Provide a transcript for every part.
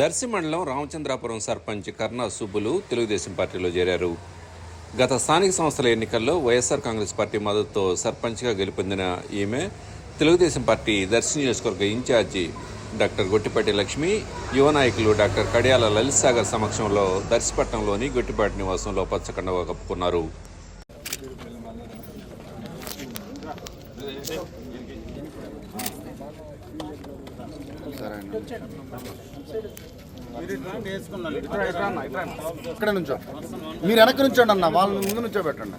Darsi మండలం రామచంద్రాపురం సర్పంచ్ కర్ణా సుబ్బులు తెలుగుదేశం పార్టీలో చేరారు. గత స్థానిక సంస్థల ఎన్నికల్లో వైఎస్ఆర్ కాంగ్రెస్ పార్టీ మద్దతుతో సర్పంచ్గా గెలుపొందిన ఈమె తెలుగుదేశం పార్టీ దర్శి నియోజకవర్గ ఇన్ఛార్జి డాక్టర్ గొట్టిపాటి లక్ష్మి యువ నాయకులు డాక్టర్ కడియాల లలిత్ సాగర్ సమక్షంలో దర్శిపట్నంలోని గొట్టిపాటి నివాసంలో పచ్చకండగా కప్పుకున్నారు. ఇక్కడ నుంచో. మీరు వెనక్కి నుంచోండి అన్న వాళ్ళ ముందు నుంచో పెట్టండి.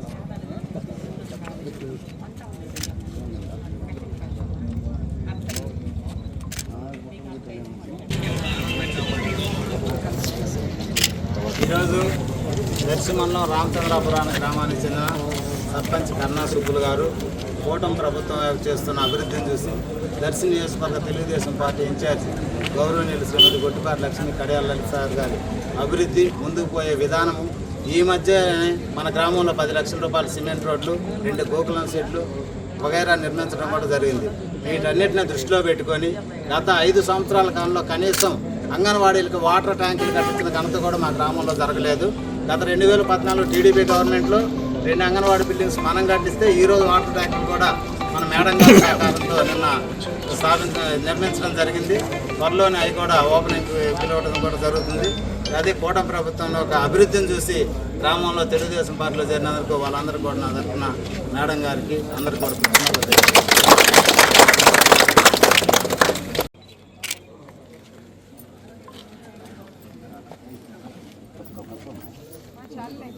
ఈరోజు దర్శమంలో రామచంద్రాపురం గ్రామానికి చెందిన సర్పంచ్ కన్నా సుబ్బులు గారు కూటమి ప్రభుత్వం చేస్తున్న అభివృద్ధిని చూసి దర్శి నియోజకవర్గ తెలుగుదేశం పార్టీ ఇన్ఛార్జి గౌరవనీయులు శ్రీమతి గొట్టిపాటి లక్ష్మి కడియాల లలిత గారి అభివృద్ధి ముందుకు పోయే విధానము. ఈ మధ్య మన గ్రామంలో పది లక్షల రూపాయల సిమెంట్ రోడ్లు రెండు గోకులం సెట్లు వగైరా నిర్మించడం కూడా జరిగింది. వీటన్నిటిని దృష్టిలో పెట్టుకొని గత ఐదు సంవత్సరాల కాలంలో కనీసం అంగన్వాడీలకు వాటర్ ట్యాంకులు కట్టించిన ఘనత కూడా మా గ్రామంలో జరగలేదు. గత రెండు వేల పద్నాలుగు టీడీపీ గవర్నమెంట్లో రెండు అంగన్వాడీ బిల్డింగ్స్ మనం కట్టిస్తే ఈరోజు వాటర్ ట్యాంకులు కూడా మన మేడం గారి సహకారంతో నిన్న స్థాపించ నిర్మించడం జరిగింది. త్వరలోనే అవి కూడా ఓపెనింగ్ పిలవడం కూడా జరుగుతుంది. అదే కూటమి ప్రభుత్వంలో ఒక అభివృద్ధిని చూసి గ్రామంలో తెలుగుదేశం పార్టీలో చేరినందుకు వాళ్ళందరూ కూడా నా తరఫున మేడం గారికి అందరికీ కూడా